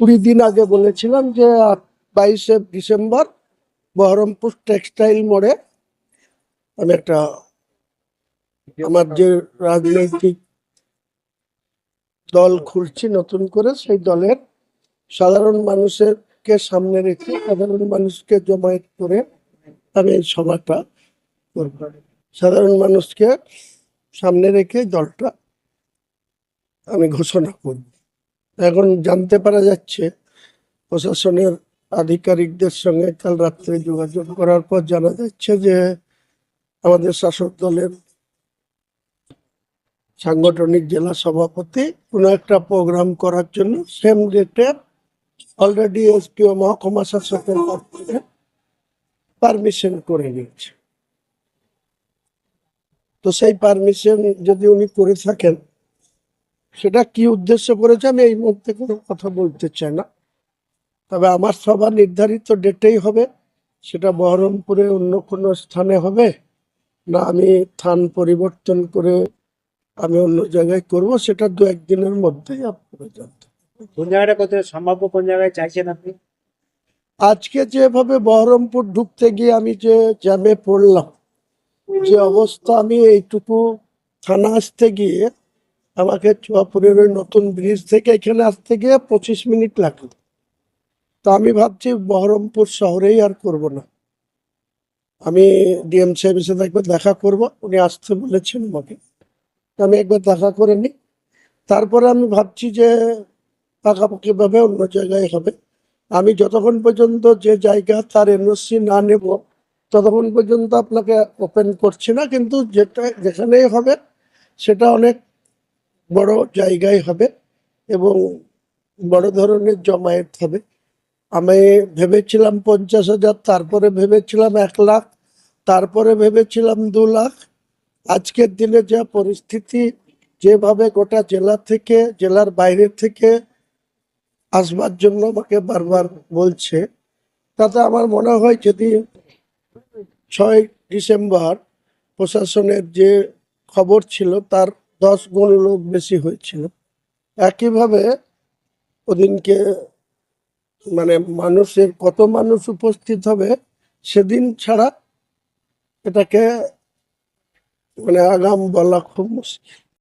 কুড়ি দিন আগে বলেছিলাম যে বাইশে ডিসেম্বর বহরমপুর টেক্সটাইল মোড়ে আমি একটা আমার যে রাজনৈতিক দল খুলছি নতুন করে, সেই দলের সাধারণ মানুষেরকে সামনে রেখে সাধারণ মানুষকে জমায়েত করে আমি এই সভাটা করব। সাধারণ মানুষকে সামনে রেখে দলটা আমি ঘোষণা করব। এখন জানতে পারা যাচ্ছে, প্রশাসনের আধিকারিকদের সঙ্গে কাল রাত্রে যোগাযোগ করার পর জানা যাচ্ছে যে আমাদের শাসক দলের সাংগঠনিক জেলা সভাপতি কোনো একটা প্রোগ্রাম করার জন্য সেম ডেটে অলরেডি এসপিও মহকুমা শাসকের থেকে পারমিশন করে নিয়েছে তো সেই পারমিশন যদি উনি করে থাকেন সেটা কি উদ্দেশ্য করেছে আমি এই মুহূর্তে কোনো কথা বলতে চাই না। তবে আমার সভা নির্ধারিত ডেটেই হবে সেটা বহরমপুরে অন্য কোনো স্থানে হবে। না আমি স্থান পরিবর্তন করে আমি অন্য জায়গায় করব সেটা দু একদিনের মধ্যেই আপনারা জানতে কোন জায়গাটা করতে সম্ভাব্য কোন জায়গায় চাইছেন আপনি? আজকে যেভাবে বহরমপুর ঢুকতে গিয়ে আমি যে জ্যামে পড়লাম যে অবস্থা আমি এইটুকু থানা আসতে গিয়ে আমাকে চুয়াপুরের ওই নতুন ব্রিজ থেকে এখানে আসতে গিয়ে পঁচিশ মিনিট লাগল। তো আমি ভাবছি বহরমপুর শহরেই আর করব না। আমি ডিএম সাহেবের সাথে একবার দেখা করব, উনি আসতে বলেছেন আমাকে। আমি একবার দেখা করে নিই। তারপরে আমি ভাবছি যে পাকাপাকি ভাবে অন্য জায়গায় হবে। আমি যতক্ষণ পর্যন্ত যে জায়গা তার এনওসি না নেব, ততক্ষণ পর্যন্ত আপনাকে ওপেন করছি না, কিন্তু যেটা যেখানেই হবে সেটা অনেক বড় জায়গায় হবে এবং বড় ধরনের জমায়েত হবে। আমি ভেবেছিলাম পঞ্চাশ হাজার, তারপরে ভেবেছিলাম এক লাখ, তারপরে ভেবেছিলাম দু লাখ। আজকের দিনে যা পরিস্থিতি, যেভাবে গোটা জেলা থেকে, জেলার বাইরে থেকে আসবার জন্য আমাকে বারবার বলছে, তাতে আমার মনে হয় যদি ছয় ডিসেম্বর প্রশাসনের যে খবর ছিল, তার দশ গুণ লোক বেশি হয়েছিল। একইভাবে ওদিনকে মানে মানুষের কত মানুষ উপস্থিত হবে সেদিন ছাড়া এটাকে মানে আগাম বলা খুব মুশকিল।